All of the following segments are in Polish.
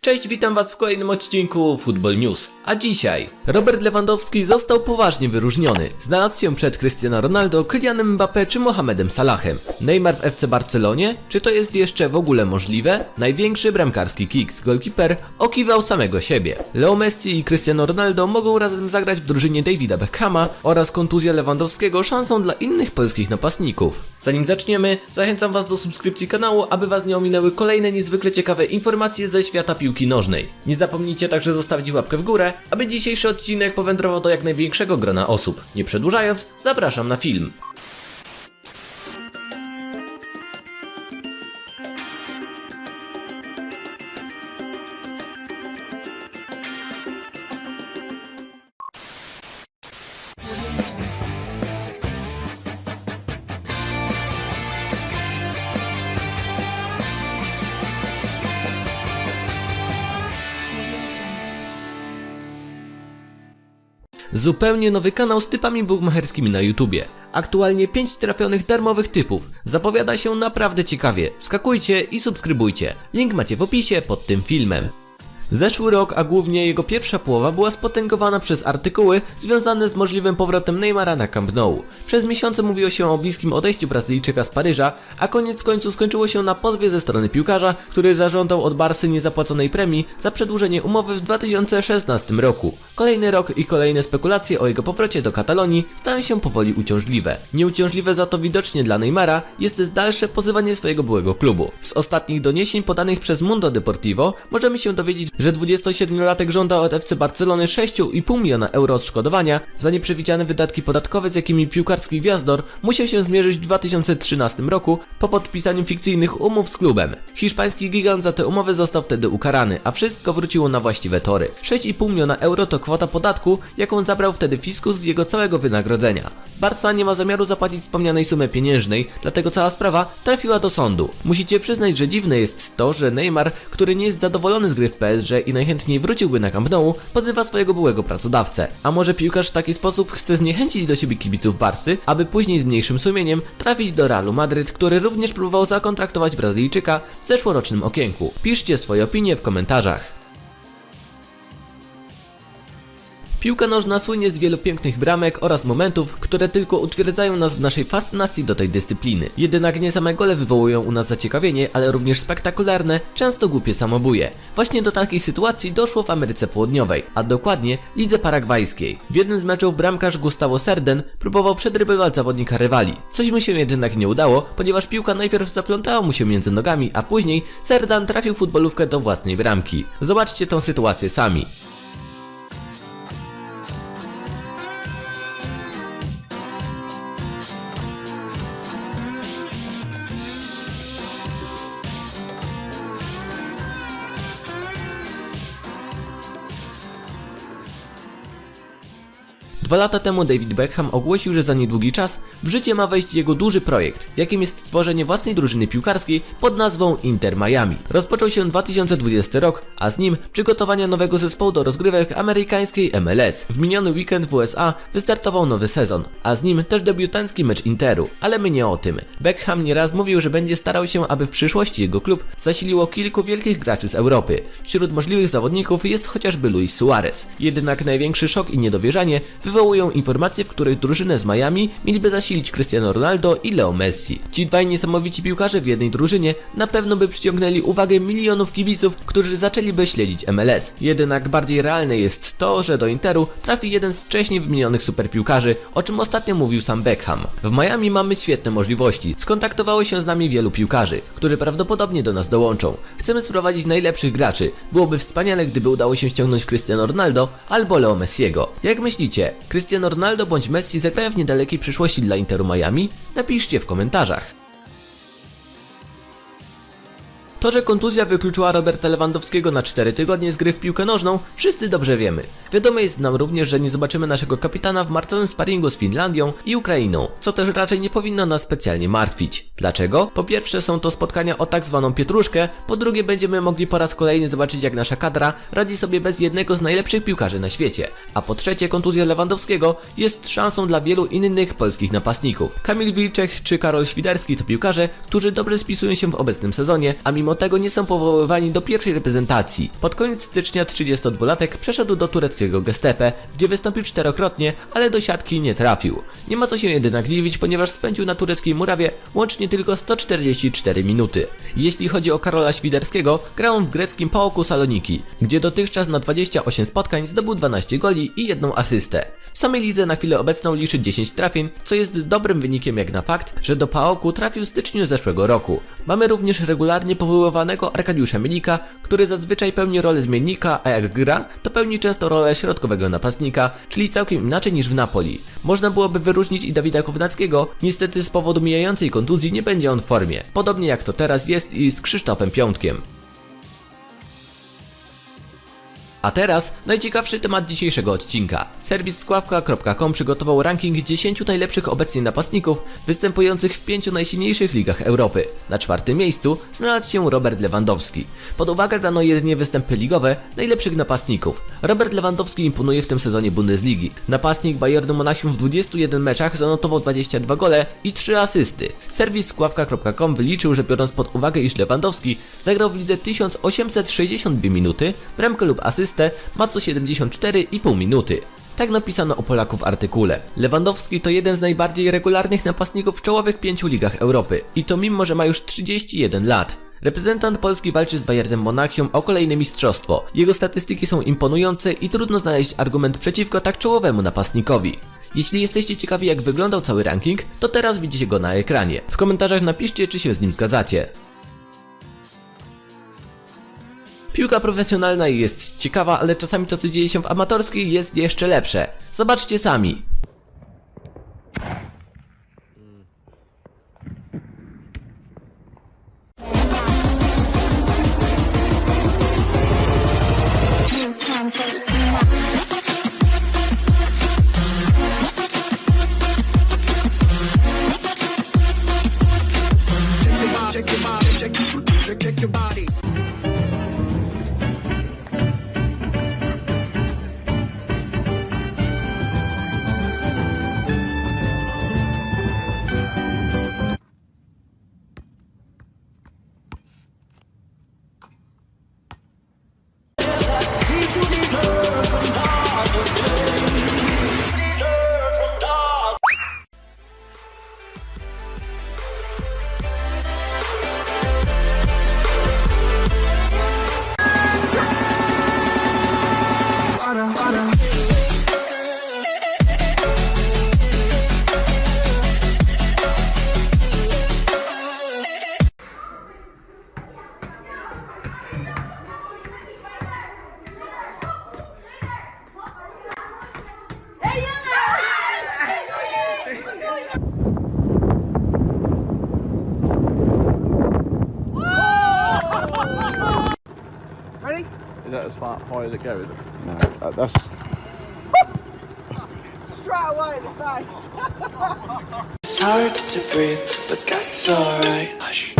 Cześć, witam was w kolejnym odcinku Football News. A dzisiaj Robert Lewandowski został poważnie wyróżniony. Znalazł się przed Cristiano Ronaldo, Kylianem Mbappé czy Mohamedem Salahem. Neymar w FC Barcelonie? Czy to jest jeszcze w ogóle możliwe? Największy bramkarski Kicks, golkiper, okiwał samego siebie. Leo Messi i Cristiano Ronaldo mogą razem zagrać w drużynie Davida Beckhama oraz kontuzja Lewandowskiego szansą dla innych polskich napastników. Zanim zaczniemy, zachęcam was do subskrypcji kanału, aby was nie ominęły kolejne niezwykle ciekawe informacje ze świata piłki nożnej. Nie zapomnijcie także zostawić łapkę w górę, aby dzisiejszy odcinek powędrował do jak największego grona osób. Nie przedłużając, zapraszam na film. Zupełnie nowy kanał z typami bukmacherskimi na YouTubie. Aktualnie 5 trafionych darmowych typów. Zapowiada się naprawdę ciekawie. Skakujcie i subskrybujcie. Link macie w opisie pod tym filmem. Zeszły rok, a głównie jego pierwsza połowa była spotęgowana przez artykuły związane z możliwym powrotem Neymara na Camp Nou. Przez miesiące mówiło się o bliskim odejściu Brazylijczyka z Paryża, a koniec końców skończyło się na pozwie ze strony piłkarza, który zażądał od Barsy niezapłaconej premii za przedłużenie umowy w 2016 roku. Kolejny rok i kolejne spekulacje o jego powrocie do Katalonii stają się powoli uciążliwe. Nieuciążliwe za to widocznie dla Neymara jest dalsze pozywanie swojego byłego klubu. Z ostatnich doniesień podanych przez Mundo Deportivo możemy się dowiedzieć, że 27-latek żąda od FC Barcelony 6,5 miliona euro odszkodowania za nieprzewidziane wydatki podatkowe, z jakimi piłkarski gwiazdor musiał się zmierzyć w 2013 roku po podpisaniu fikcyjnych umów z klubem. Hiszpański gigant za te umowy został wtedy ukarany, a wszystko wróciło na właściwe tory. 6,5 miliona euro to kwota podatku, jaką zabrał wtedy fiskus z jego całego wynagrodzenia. Barca nie ma zamiaru zapłacić wspomnianej sumy pieniężnej, dlatego cała sprawa trafiła do sądu. Musicie przyznać, że dziwne jest to, że Neymar, który nie jest zadowolony z gry w PSG i najchętniej wróciłby na Camp Nou, pozywa swojego byłego pracodawcę. A może piłkarz w taki sposób chce zniechęcić do siebie kibiców Barsy, aby później z mniejszym sumieniem trafić do Realu Madryt, który również próbował zakontraktować Brazylijczyka w zeszłorocznym okienku. Piszcie swoje opinie w komentarzach. Piłka nożna słynie z wielu pięknych bramek oraz momentów, które tylko utwierdzają nas w naszej fascynacji do tej dyscypliny. Jednak nie same gole wywołują u nas zaciekawienie, ale również spektakularne, często głupie samobuje. Właśnie do takiej sytuacji doszło w Ameryce Południowej, a dokładnie Lidze Paragwajskiej. W jednym z meczów bramkarz Gustavo Serden próbował przedrybywać zawodnika rywali. Coś mu się jednak nie udało, ponieważ piłka najpierw zaplątała mu się między nogami, a później Serdan trafił futbolówkę do własnej bramki. Zobaczcie tą sytuację sami. Dwa lata temu David Beckham ogłosił, że za niedługi czas w życie ma wejść jego duży projekt, jakim jest stworzenie własnej drużyny piłkarskiej pod nazwą Inter Miami. Rozpoczął się 2020 rok, a z nim przygotowania nowego zespołu do rozgrywek amerykańskiej MLS. W miniony weekend w USA wystartował nowy sezon, a z nim też debiutancki mecz Interu, ale my nie o tym. Beckham nieraz mówił, że będzie starał się, aby w przyszłości jego klub zasiliło kilku wielkich graczy z Europy. Wśród możliwych zawodników jest chociażby Luis Suarez. Jednak największy szok i niedowierzanie wywołują informacje, w których drużynę z Miami mieliby zasilić Cristiano Ronaldo i Leo Messi. Ci dwaj niesamowici piłkarze w jednej drużynie na pewno by przyciągnęli uwagę milionów kibiców, którzy zaczęliby śledzić MLS. Jednak bardziej realne jest to, że do Interu trafi jeden z wcześniej wymienionych superpiłkarzy, o czym ostatnio mówił sam Beckham. W Miami mamy świetne możliwości. Skontaktowało się z nami wielu piłkarzy, którzy prawdopodobnie do nas dołączą. Chcemy sprowadzić najlepszych graczy. Byłoby wspaniale, gdyby udało się ściągnąć Cristiano Ronaldo albo Leo Messiego. Jak myślicie, Cristiano Ronaldo bądź Messi zagrają w niedalekiej przyszłości dla Interu Miami? Napiszcie w komentarzach. To, że kontuzja wykluczyła Roberta Lewandowskiego na 4 tygodnie z gry w piłkę nożną, wszyscy dobrze wiemy. Wiadome jest nam również, że nie zobaczymy naszego kapitana w marcowym sparingu z Finlandią i Ukrainą, co też raczej nie powinno nas specjalnie martwić. Dlaczego? Po pierwsze są to spotkania o tak zwaną pietruszkę, po drugie będziemy mogli po raz kolejny zobaczyć jak nasza kadra radzi sobie bez jednego z najlepszych piłkarzy na świecie, a po trzecie kontuzja Lewandowskiego jest szansą dla wielu innych polskich napastników. Kamil Wilczek czy Karol Świderski to piłkarze, którzy dobrze spisują się w obecnym sezonie, a mimo mimo tego nie są powoływani do pierwszej reprezentacji. Pod koniec stycznia 32-latek przeszedł do tureckiego Gestepe, gdzie wystąpił czterokrotnie, ale do siatki nie trafił. Nie ma co się jednak dziwić, ponieważ spędził na tureckiej murawie łącznie tylko 144 minuty. Jeśli chodzi o Karola Świderskiego, grał on w greckim Paoku Saloniki, gdzie dotychczas na 28 spotkań zdobył 12 goli i jedną asystę. W samej lidze na chwilę obecną liczy 10 trafień, co jest dobrym wynikiem jak na fakt, że do Paoku trafił w styczniu zeszłego roku. Mamy również regularnie powoływanego Arkadiusza Milika, który zazwyczaj pełni rolę zmiennika, a jak gra, to pełni często rolę środkowego napastnika, czyli całkiem inaczej niż w Napoli. Można byłoby wyróżnić i Dawida Kownackiego, niestety z powodu mijającej kontuzji nie będzie on w formie, podobnie jak to teraz jest i z Krzysztofem Piątkiem. A teraz najciekawszy temat dzisiejszego odcinka. Serwis skławka.com przygotował ranking 10 najlepszych obecnie napastników występujących w pięciu najsilniejszych ligach Europy. Na czwartym miejscu znalazł się Robert Lewandowski. Pod uwagę brano jedynie występy ligowe najlepszych napastników. Robert Lewandowski imponuje w tym sezonie Bundesligi. Napastnik Bayernu Monachium w 21 meczach zanotował 22 gole i 3 asysty. Serwis skławka.com wyliczył, że biorąc pod uwagę iż Lewandowski zagrał w lidze 1862 minuty, bramkę lub asystę ma co 74,5 minuty. Tak napisano o Polaku w artykule. Lewandowski to jeden z najbardziej regularnych napastników w czołowych pięciu ligach Europy. I to mimo, że ma już 31 lat. Reprezentant Polski walczy z Bayernem Monachium o kolejne mistrzostwo. Jego statystyki są imponujące i trudno znaleźć argument przeciwko tak czołowemu napastnikowi. Jeśli jesteście ciekawi jak wyglądał cały ranking, to teraz widzicie go na ekranie. W komentarzach napiszcie czy się z nim zgadzacie. Piłka profesjonalna jest ciekawa, ale czasami to co dzieje się w amatorskiej jest jeszcze lepsze. Zobaczcie sami. check your body, Is that as far high as it goes? No, that, that's straight away in the face. It's hard to breathe, but that's alright. Hush.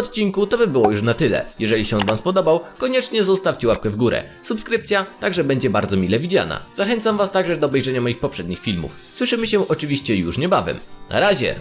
Odcinku to by było już na tyle. Jeżeli się on Wam spodobał, koniecznie zostawcie łapkę w górę. Subskrypcja także będzie bardzo mile widziana. Zachęcam Was także do obejrzenia moich poprzednich filmów. Słyszymy się oczywiście już niebawem. Na razie!